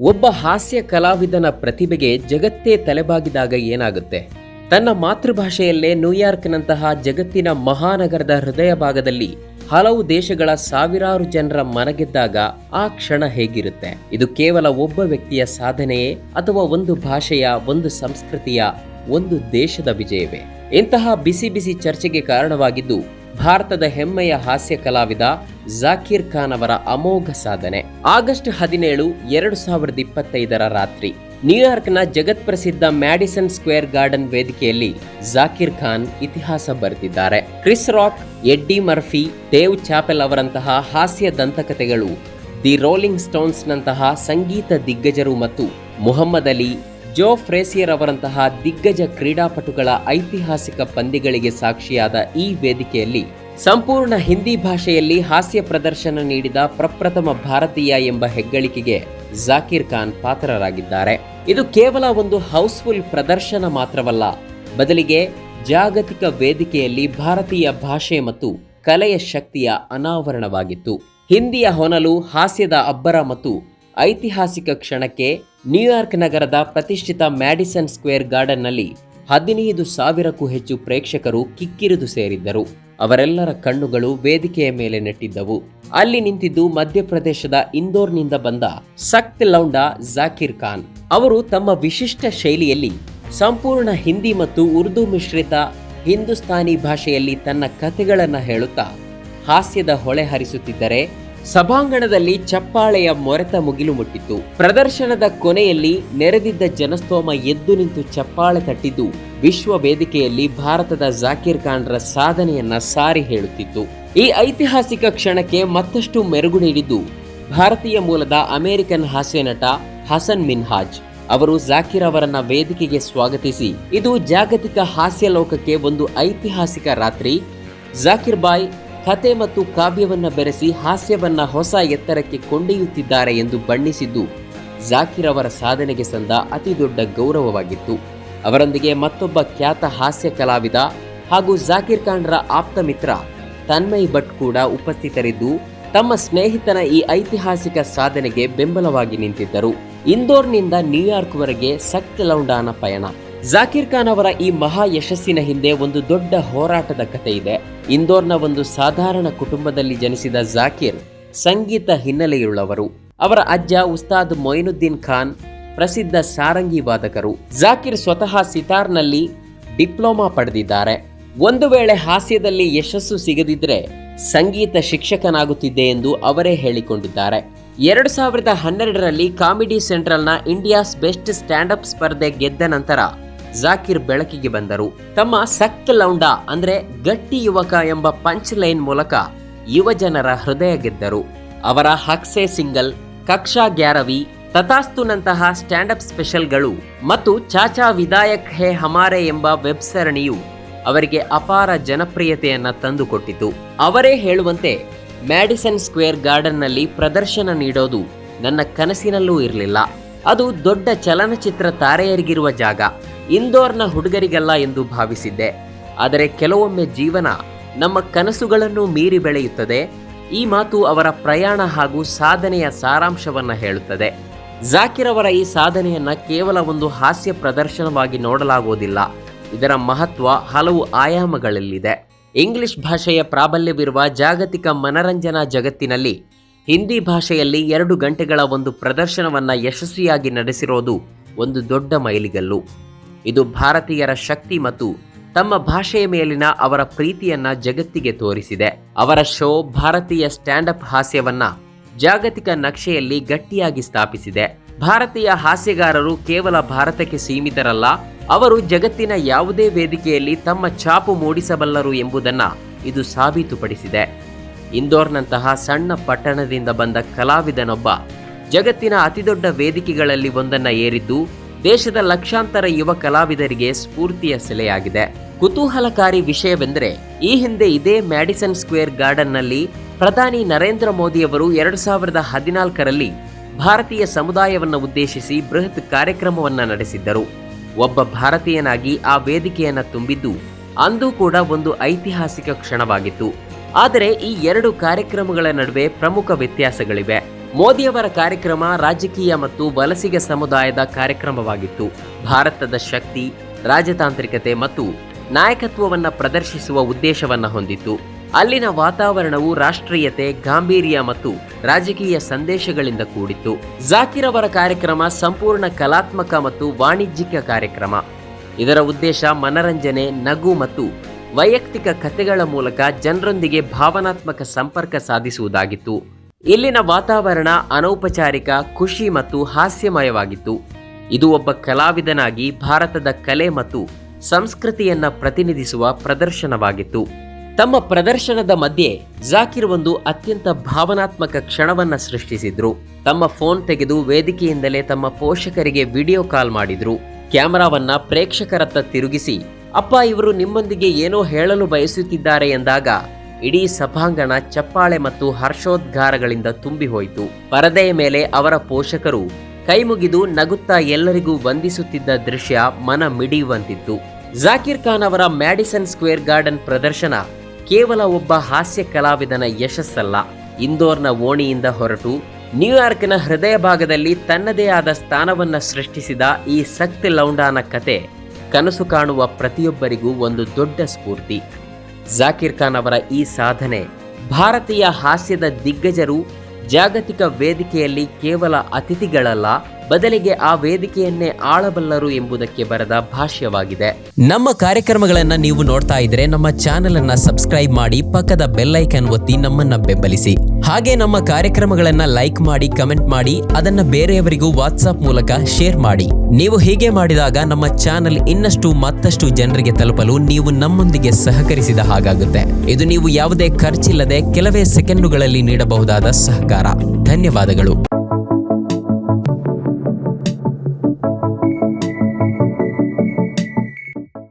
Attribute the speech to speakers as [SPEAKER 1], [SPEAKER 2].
[SPEAKER 1] ಒಬ್ಬ ಹಾಸ್ಯ ಕಲಾವಿದನ ಪ್ರತಿಭೆಗೆ ಜಗತ್ತೇ ತಲೆಬಾಗಿದಾಗ ಏನಾಗುತ್ತೆ? ತನ್ನ ಮಾತೃಭಾಷೆಯಲ್ಲೇ ನ್ಯೂಯಾರ್ಕ್ನಂತಹ ಜಗತ್ತಿನ ಮಹಾನಗರದ ಹೃದಯ ಭಾಗದಲ್ಲಿ ಹಲವು ದೇಶಗಳ ಸಾವಿರಾರು ಜನರ ಮನಗೆದ್ದಾಗ ಆ ಕ್ಷಣ ಹೇಗಿರುತ್ತೆ? ಇದು ಕೇವಲ ಒಬ್ಬ ವ್ಯಕ್ತಿಯ ಸಾಧನೆಯೇ ಅಥವಾ ಒಂದು ಭಾಷೆಯ, ಒಂದು ಸಂಸ್ಕೃತಿಯ, ಒಂದು ದೇಶದ ವಿಜಯವೇ? ಇಂತಹ ಬಿಸಿ ಬಿಸಿ ಚರ್ಚೆಗೆ ಕಾರಣವಾಗಿದ್ದು ಭಾರತದ ಹೆಮ್ಮೆಯ ಹಾಸ್ಯ ಕಲಾವಿದ ಜಾಕೀರ್ ಖಾನ್ ಅವರ ಅಮೋಘ ಸಾಧನೆ. ಆಗಸ್ಟ್ ಹದಿನೇಳು, ಎರಡು ಸಾವಿರದ ಇಪ್ಪತ್ತೈದರ ರಾತ್ರಿ, ನ್ಯೂಯಾರ್ಕ್ನ ಜಗತ್ಪ್ರಸಿದ್ಧ ಮ್ಯಾಡಿಸನ್ ಸ್ಕ್ವೇರ್ ಗಾರ್ಡನ್ ವೇದಿಕೆಯಲ್ಲಿ ಜಾಕೀರ್ ಖಾನ್ ಇತಿಹಾಸ ಬರೆದಿದ್ದಾರೆ. Chris Rock, Eddie Murphy, Dave Chappelle ಅವರಂತಹ ಹಾಸ್ಯ ದಂತಕಥೆಗಳು, ದಿ ರೋಲಿಂಗ್ ಸ್ಟೋನ್ಸ್ನಂತಹ ಸಂಗೀತ ದಿಗ್ಗಜರು ಮತ್ತು ಮುಹಮ್ಮದ್ ಅಲಿ ಜೋ ಫ್ರೇಸಿಯರ್ ಅವರಂತಹ ದಿಗ್ಗಜ ಕ್ರೀಡಾಪಟುಗಳ ಐತಿಹಾಸಿಕ ಪಂದ್ಯಗಳಿಗೆ ಸಾಕ್ಷಿಯಾದ ಈ ವೇದಿಕೆಯಲ್ಲಿ ಸಂಪೂರ್ಣ ಹಿಂದಿ ಭಾಷೆಯಲ್ಲಿ ಹಾಸ್ಯ ಪ್ರದರ್ಶನ ನೀಡಿದ ಪ್ರಪ್ರಥಮ ಭಾರತೀಯ ಎಂಬ ಹೆಗ್ಗಳಿಕೆಗೆ ಜಾಕೀರ್ ಖಾನ್ ಪಾತ್ರರಾಗಿದ್ದಾರೆ. ಇದು ಕೇವಲ ಒಂದು ಹೌಸ್ಫುಲ್ ಪ್ರದರ್ಶನ ಮಾತ್ರವಲ್ಲ, ಬದಲಿಗೆ ಜಾಗತಿಕ ವೇದಿಕೆಯಲ್ಲಿ ಭಾರತೀಯ ಭಾಷೆ ಮತ್ತು ಕಲೆಯ ಶಕ್ತಿಯ ಅನಾವರಣವಾಗಿತ್ತು. ಹಿಂದಿಯ ಹೊನಲು ಹಾಸ್ಯದ ಅಬ್ಬರ ಮತ್ತು ಐತಿಹಾಸಿಕ ಕ್ಷಣಕ್ಕೆ ನ್ಯೂಯಾರ್ಕ್ ನಗರದ ಪ್ರತಿಷ್ಠಿತ ಮ್ಯಾಡಿಸನ್ ಸ್ಕ್ವೇರ್ ಗಾರ್ಡನ್ನಲ್ಲಿ ಹದಿನೈದು ಸಾವಿರಕ್ಕೂ ಹೆಚ್ಚು ಪ್ರೇಕ್ಷಕರು ಕಿಕ್ಕಿರಿದು ಸೇರಿದ್ದರು. ಅವರೆಲ್ಲರ ಕಣ್ಣುಗಳು ವೇದಿಕೆಯ ಮೇಲೆ ನೆಟ್ಟಿದ್ದವು. ಅಲ್ಲಿ ನಿಂತಿದ್ದು ಮಧ್ಯಪ್ರದೇಶದ ಇಂದೋರ್ನಿಂದ ಬಂದ ಸಕ್ತ್ ಲೌಂಡಾ ಜಾಕಿರ್ ಖಾನ್. ಅವರು ತಮ್ಮ ವಿಶಿಷ್ಟ ಶೈಲಿಯಲ್ಲಿ ಸಂಪೂರ್ಣ ಹಿಂದಿ ಮತ್ತು ಉರ್ದು ಮಿಶ್ರಿತ ಹಿಂದೂಸ್ತಾನಿ ಭಾಷೆಯಲ್ಲಿ ತನ್ನ ಕಥೆಗಳನ್ನು ಹೇಳುತ್ತಾ ಹಾಸ್ಯದ ಹೊಳೆ ಹರಿಸುತ್ತಿದ್ದರೆ ಸಭಾಂಗಣದಲ್ಲಿ ಚಪ್ಪಾಳೆಯ ಮೊರೆತ ಮುಗಿಲು ಮುಟ್ಟಿತ್ತು. ಪ್ರದರ್ಶನದ ಕೊನೆಯಲ್ಲಿ ನೆರೆದಿದ್ದ ಜನಸ್ತೋಮ ಎದ್ದು ನಿಂತು ಚಪ್ಪಾಳೆ ತಟ್ಟಿದ್ದು, ವಿಶ್ವ ವೇದಿಕೆಯಲ್ಲಿ ಭಾರತದ ಜಾಕೀರ್ ಖಾನ್ರ ಸಾಧನೆಯನ್ನ ಸಾರಿ ಹೇಳುತ್ತಿತ್ತು. ಈ ಐತಿಹಾಸಿಕ ಕ್ಷಣಕ್ಕೆ ಮತ್ತಷ್ಟು ಮೆರುಗು ನೀಡಿದ್ದು ಭಾರತೀಯ ಮೂಲದ ಅಮೆರಿಕನ್ ಹಾಸ್ಯ ನಟ ಹಸನ್ ಮಿನ್ಹಾಜ್. ಅವರು ಜಾಕಿರ್ ಅವರನ್ನ ವೇದಿಕೆಗೆ ಸ್ವಾಗತಿಸಿ, ಇದು ಜಾಗತಿಕ ಹಾಸ್ಯ ಲೋಕಕ್ಕೆ ಒಂದು ಐತಿಹಾಸಿಕ ರಾತ್ರಿ. ಜಾಕಿರ್ ಬಾಯ್ ಕತೆ ಮತ್ತು ಕಾವ್ಯವನ್ನ ಬೆರೆಸಿ ಹಾಸ್ಯವನ್ನ ಹೊಸ ಎತ್ತರಕ್ಕೆ ಕೊಂಡೊಯ್ಯುತ್ತಿದ್ದಾರೆ ಎಂದು ಬಣ್ಣಿಸಿದ್ದು, ಜಾಕಿರ್ ಅವರ ಸಾಧನೆಗೆ ಸಂದ ಅತಿ ದೊಡ್ಡ ಗೌರವವಾಗಿತ್ತು. ಅವರೊಂದಿಗೆ ಮತ್ತೊಬ್ಬ ಖ್ಯಾತ ಹಾಸ್ಯ ಕಲಾವಿದ ಹಾಗೂ ಜಾಕಿರ್ ಖಾನ್ರ ಆಪ್ತ ಮಿತ್ರ ತನ್ಮಯ್ ಭಟ್ ಕೂಡ ಉಪಸ್ಥಿತರಿದ್ದು, ತಮ್ಮ ಸ್ನೇಹಿತನ ಈ ಐತಿಹಾಸಿಕ ಸಾಧನೆಗೆ ಬೆಂಬಲವಾಗಿ ನಿಂತಿದ್ದರು. ಇಂದೋರ್ನಿಂದ ನ್ಯೂಯಾರ್ಕ್ವರೆಗೆ ಸಕ್ತ ಲೌಂಡಾನ ಪಯಣ. ಜಾಕಿರ್ ಖಾನ್ ಅವರ ಈ ಮಹಾ ಯಶಸ್ಸಿನ ಹಿಂದೆ ಒಂದು ದೊಡ್ಡ ಹೋರಾಟದ ಕಥೆ ಇದೆ ಇಂದೋರ್ನ ಒಂದು ಸಾಧಾರಣ ಕುಟುಂಬದಲ್ಲಿ ಜನಿಸಿದ ಜಾಕಿರ್ ಸಂಗೀತ ಹಿನ್ನೆಲೆಯುಳ್ಳವರು. ಅವರ ಅಜ್ಜ ಉಸ್ತಾದ್ ಮೊಯಿನುದ್ದೀನ್ ಖಾನ್ ಪ್ರಸಿದ್ಧ ಸಾರಂಗಿ ವಾದಕರು. ಜಾಕಿರ್ ಸ್ವತಃ ಸಿತಾರ್ನಲ್ಲಿ ಡಿಪ್ಲೊಮಾ ಪಡೆದಿದ್ದಾರೆ. ಒಂದು ವೇಳೆ ಹಾಸ್ಯದಲ್ಲಿ ಯಶಸ್ಸು ಸಿಗದಿದ್ರೆ ಸಂಗೀತ ಶಿಕ್ಷಕನಾಗುತ್ತಿದ್ದೆ ಎಂದು ಅವರೇ ಹೇಳಿಕೊಂಡಿದ್ದಾರೆ. ಎರಡು ಸಾವಿರದ ಹನ್ನೆರಡರಲ್ಲಿ ಕಾಮಿಡಿ ಸೆಂಟ್ರಲ್ನ ಇಂಡಿಯಾಸ್ ಬೆಸ್ಟ್ ಸ್ಟ್ಯಾಂಡಪ್ ಸ್ಪರ್ಧೆ ಗೆದ್ದ ನಂತರ ಜಾಕಿರ್ ಬೆಳಕಿಗೆ ಬಂದರು. ತಮ್ಮ ಸಕ್ತ ಲೌಂಡಾ ಅಂದ್ರೆ ಗಟ್ಟಿ ಯುವಕ ಎಂಬ ಪಂಚ್ ಲೈನ್ ಮೂಲಕ ಯುವಜನರ ಹೃದಯ ಗೆದ್ದರು. ಅವರ ಹಕ್ಸೆ ಸಿಂಗಲ್, ಕಕ್ಷಾ ಗ್ಯಾರವಿ, ತಥಾಸ್ತುನಂತಹ ಸ್ಟ್ಯಾಂಡ್ ಅಪ್ ಸ್ಪೆಷಲ್ಗಳು ಮತ್ತು ಚಾಚಾ ವಿದಾಯಕ್ ಹೇ ಹಮಾರೆ ಎಂಬ ವೆಬ್ ಸರಣಿಯು ಅವರಿಗೆ ಅಪಾರ ಜನಪ್ರಿಯತೆಯನ್ನ ತಂದುಕೊಟ್ಟಿತು. ಅವರೇ ಹೇಳುವಂತೆ, ಮ್ಯಾಡಿಸನ್ ಸ್ಕ್ವೇರ್ ಗಾರ್ಡನ್ನಲ್ಲಿ ಪ್ರದರ್ಶನ ನೀಡೋದು ನನ್ನ ಕನಸಿನಲ್ಲೂ ಇರಲಿಲ್ಲ. ಅದು ದೊಡ್ಡ ಚಲನಚಿತ್ರ ತಾರೆಯರಿಗಿರುವ ಜಾಗ. ಇಂದೋರ್ನ ಹುಡುಗರಿಗಲ್ಲ ಎಂದು ಭಾವಿಸಿದ್ದೆ. ಆದರೆ ಕೆಲವೊಮ್ಮೆ ಜೀವನ ನಮ್ಮ ಕನಸುಗಳನ್ನು ಮೀರಿ ಬೆಳೆಯುತ್ತದೆ. ಈ ಮಾತು ಅವರ ಪ್ರಯಾಣ ಹಾಗೂ ಸಾಧನೆಯ ಸಾರಾಂಶವನ್ನ ಹೇಳುತ್ತದೆ. ಜಾಕಿರ್ ಅವರ ಈ ಸಾಧನೆಯನ್ನ ಕೇವಲ ಒಂದು ಹಾಸ್ಯ ಪ್ರದರ್ಶನವಾಗಿ ನೋಡಲಾಗುವುದಿಲ್ಲ. ಇದರ ಮಹತ್ವ ಹಲವು ಆಯಾಮಗಳಲ್ಲಿದೆ. ಇಂಗ್ಲಿಷ್ ಭಾಷೆಯ ಪ್ರಾಬಲ್ಯವಿರುವ ಜಾಗತಿಕ ಮನರಂಜನಾ ಜಗತ್ತಿನಲ್ಲಿ ಹಿಂದಿ ಭಾಷೆಯಲ್ಲಿ ಎರಡು ಗಂಟೆಗಳ ಒಂದು ಪ್ರದರ್ಶನವನ್ನ ಯಶಸ್ವಿಯಾಗಿ ನಡೆಸಿರೋದು ಒಂದು ದೊಡ್ಡ ಮೈಲಿಗಲ್ಲು. ಇದು ಭಾರತೀಯರ ಶಕ್ತಿ ಮತ್ತು ತಮ್ಮ ಭಾಷೆಯ ಮೇಲಿನ ಅವರ ಪ್ರೀತಿಯನ್ನ ಜಗತ್ತಿಗೆ ತೋರಿಸಿದೆ. ಅವರ ಶೋ ಭಾರತೀಯ ಸ್ಟ್ಯಾಂಡ್ ಅಪ್ ಹಾಸ್ಯವನ್ನ ಜಾಗತಿಕ ನಕ್ಷೆಯಲ್ಲಿ ಗಟ್ಟಿಯಾಗಿ ಸ್ಥಾಪಿಸಿದೆ. ಭಾರತೀಯ ಹಾಸ್ಯಗಾರರು ಕೇವಲ ಭಾರತಕ್ಕೆ ಸೀಮಿತರಲ್ಲ, ಅವರು ಜಗತ್ತಿನ ಯಾವುದೇ ವೇದಿಕೆಯಲ್ಲಿ ತಮ್ಮ ಛಾಪು ಮೂಡಿಸಬಲ್ಲರು ಎಂಬುದನ್ನ ಇದು ಸಾಬೀತುಪಡಿಸಿದೆ. ಇಂದೋರ್ನಂತಹ ಸಣ್ಣ ಪಟ್ಟಣದಿಂದ ಬಂದ ಕಲಾವಿದನೊಬ್ಬ ಜಗತ್ತಿನ ಅತಿದೊಡ್ಡ ವೇದಿಕೆಗಳಲ್ಲಿ ಒಂದನ್ನ ಏರಿದ್ದು ದೇಶದ ಲಕ್ಷಾಂತರ ಯುವ ಕಲಾವಿದರಿಗೆ ಸ್ಫೂರ್ತಿಯ ಸೆಲೆಯಾಗಿದೆ. ಕುತೂಹಲಕಾರಿ ವಿಷಯವೆಂದರೆ, ಈ ಹಿಂದೆ ಇದೇ ಮ್ಯಾಡಿಸನ್ ಸ್ಕ್ವೇರ್ ಗಾರ್ಡನ್ನಲ್ಲಿ ಪ್ರಧಾನಿ ನರೇಂದ್ರ ಮೋದಿಯವರು ಎರಡು ಸಾವಿರದ ಹದಿನಾಲ್ಕರಲ್ಲಿ ಭಾರತೀಯ ಸಮುದಾಯವನ್ನು ಉದ್ದೇಶಿಸಿ ಬೃಹತ್ ಕಾರ್ಯಕ್ರಮವನ್ನು ನಡೆಸಿದ್ದರು. ಒಬ್ಬ ಭಾರತೀಯನಾಗಿ ಆ ವೇದಿಕೆಯನ್ನು ತುಂಬಿದ್ದು, ಅಂದು ಕೂಡ ಒಂದು ಐತಿಹಾಸಿಕ ಕ್ಷಣವಾಗಿತ್ತು. ಆದರೆ ಈ ಎರಡು ಕಾರ್ಯಕ್ರಮಗಳ ನಡುವೆ ಪ್ರಮುಖ ವ್ಯತ್ಯಾಸಗಳಿವೆ. ಮೋದಿಯವರ ಕಾರ್ಯಕ್ರಮ ರಾಜಕೀಯ ಮತ್ತು ವಲಸಿಗ ಸಮುದಾಯದ ಕಾರ್ಯಕ್ರಮವಾಗಿತ್ತು. ಭಾರತದ ಶಕ್ತಿ, ರಾಜತಾಂತ್ರಿಕತೆ ಮತ್ತು ನಾಯಕತ್ವವನ್ನು ಪ್ರದರ್ಶಿಸುವ ಉದ್ದೇಶವನ್ನು ಹೊಂದಿತ್ತು. ಅಲ್ಲಿನ ವಾತಾವರಣವು ರಾಷ್ಟ್ರೀಯತೆ, ಗಾಂಭೀರ್ಯ ಮತ್ತು ರಾಜಕೀಯ ಸಂದೇಶಗಳಿಂದ ಕೂಡಿತ್ತು. ಜಾಕಿರ್ ಅವರ ಕಾರ್ಯಕ್ರಮ ಸಂಪೂರ್ಣ ಕಲಾತ್ಮಕ ಮತ್ತು ವಾಣಿಜ್ಯಿಕ ಕಾರ್ಯಕ್ರಮ. ಇದರ ಉದ್ದೇಶ ಮನರಂಜನೆ, ನಗು ಮತ್ತು ವೈಯಕ್ತಿಕ ಕಥೆಗಳ ಮೂಲಕ ಜನರೊಂದಿಗೆ ಭಾವನಾತ್ಮಕ ಸಂಪರ್ಕ ಸಾಧಿಸುವುದಾಗಿತ್ತು. ಇಲ್ಲಿನ ವಾತಾವರಣ ಅನೌಪಚಾರಿಕ, ಖುಷಿ ಮತ್ತು ಹಾಸ್ಯಮಯವಾಗಿತ್ತು. ಇದು ಒಬ್ಬ ಕಲಾವಿದನಾಗಿ ಭಾರತದ ಕಲೆ ಮತ್ತು ಸಂಸ್ಕೃತಿಯನ್ನ ಪ್ರತಿನಿಧಿಸುವ ಪ್ರದರ್ಶನವಾಗಿತ್ತು. ತಮ್ಮ ಪ್ರದರ್ಶನದ ಮಧ್ಯೆ ಜಾಕಿರ್ ಒಂದು ಅತ್ಯಂತ ಭಾವನಾತ್ಮಕ ಕ್ಷಣವನ್ನ ಸೃಷ್ಟಿಸಿದ್ರು. ತಮ್ಮ ಫೋನ್ ತೆಗೆದು ವೇದಿಕೆಯಿಂದಲೇ ತಮ್ಮ ಪೋಷಕರಿಗೆ ವಿಡಿಯೋ ಕಾಲ್ ಮಾಡಿದ್ರು. ಕ್ಯಾಮರಾವನ್ನ ಪ್ರೇಕ್ಷಕರತ್ತ ತಿರುಗಿಸಿ, ಅಪ್ಪ, ಇವರು ನಿಮ್ಮೊಂದಿಗೆ ಏನೋ ಹೇಳಲು ಬಯಸುತ್ತಿದ್ದಾರೆ ಎಂದಾಗ ಇಡೀ ಸಭಾಂಗಣ ಚಪ್ಪಾಳೆ ಮತ್ತು ಹರ್ಷೋದ್ಗಾರಗಳಿಂದ ತುಂಬಿ ಹೋಯಿತು ಪರದೆಯ ಮೇಲೆ ಅವರ ಪೋಷಕರು ಕೈಮುಗಿದು ನಗುತ್ತಾ ಎಲ್ಲರಿಗೂ ವಂದಿಸುತ್ತಿದ್ದ ದೃಶ್ಯ ಮನ ಮಿಡಿಯುವಂತಿತ್ತು ಜಾಕಿರ್ ಖಾನ್ ಅವರ ಮ್ಯಾಡಿಸನ್ ಸ್ಕ್ವೇರ್ ಗಾರ್ಡನ್ ಪ್ರದರ್ಶನ ಕೇವಲ ಒಬ್ಬ ಹಾಸ್ಯ ಕಲಾವಿದನ ಯಶಸ್ಸಲ್ಲ. ಇಂದೋರ್ನ ಓಣಿಯಿಂದ ಹೊರಟು ನ್ಯೂಯಾರ್ಕ್ನ ಹೃದಯ ಭಾಗದಲ್ಲಿ ತನ್ನದೇ ಆದ ಸ್ಥಾನವನ್ನ ಸೃಷ್ಟಿಸಿದ ಈ ಸಕ್ತಿ ಲೌಂಡಾನ ಕತೆ ಕನಸು ಕಾಣುವ ಪ್ರತಿಯೊಬ್ಬರಿಗೂ ಒಂದು ದೊಡ್ಡ ಸ್ಫೂರ್ತಿ. ಜಾಕಿರ್ ಖಾನ್ ಅವರ ಈ ಸಾಧನೆ ಭಾರತೀಯ ಹಾಸ್ಯದ ದಿಗ್ಗಜರು ಜಾಗತಿಕ ವೇದಿಕೆಯಲ್ಲಿ ಕೇವಲ ಅತಿಥಿಗಳಲ್ಲ ಬದಲಿಗೆ ಆ ವೇದಿಕೆಯನ್ನೇ ಆಳಬಲ್ಲರು ಎಂಬುದಕ್ಕೆ ಬರೆದ ಭಾಷ್ಯವಾಗಿದೆ. ನಮ್ಮ ಕಾರ್ಯಕ್ರಮಗಳನ್ನ ನೀವು ನೋಡ್ತಾ ಇದ್ರೆ ನಮ್ಮ ಚಾನೆಲ್ ಅನ್ನ ಸಬ್ಸ್ಕ್ರೈಬ್ ಮಾಡಿ ಪಕ್ಕದ ಬೆಲ್ಲೈಕನ್ ಒತ್ತಿ ನಮ್ಮನ್ನ ಬೆಂಬಲಿಸಿ. ಹಾಗೆ ನಮ್ಮ ಕಾರ್ಯಕ್ರಮಗಳನ್ನ ಲೈಕ್ ಮಾಡಿ, ಕಮೆಂಟ್ ಮಾಡಿ, ಅದನ್ನ ಬೇರೆಯವರಿಗೂ ವಾಟ್ಸ್ಆಪ್ ಮೂಲಕ ಶೇರ್ ಮಾಡಿ. ನೀವು ಹೀಗೆ ಮಾಡಿದಾಗ ನಮ್ಮ ಚಾನೆಲ್ ಇನ್ನಷ್ಟು ಮತ್ತಷ್ಟು ಜನರಿಗೆ ತಲುಪಲು ನೀವು ನಮ್ಮೊಂದಿಗೆ ಸಹಕರಿಸಿದ ಹಾಗಾಗುತ್ತೆ. ಇದು ನೀವು ಯಾವುದೇ ಖರ್ಚಿಲ್ಲದೆ ಕೆಲವೇ ಸೆಕೆಂಡುಗಳಲ್ಲಿ ನೀಡಬಹುದಾದ ಸಹಕಾರ. ಧನ್ಯವಾದಗಳು.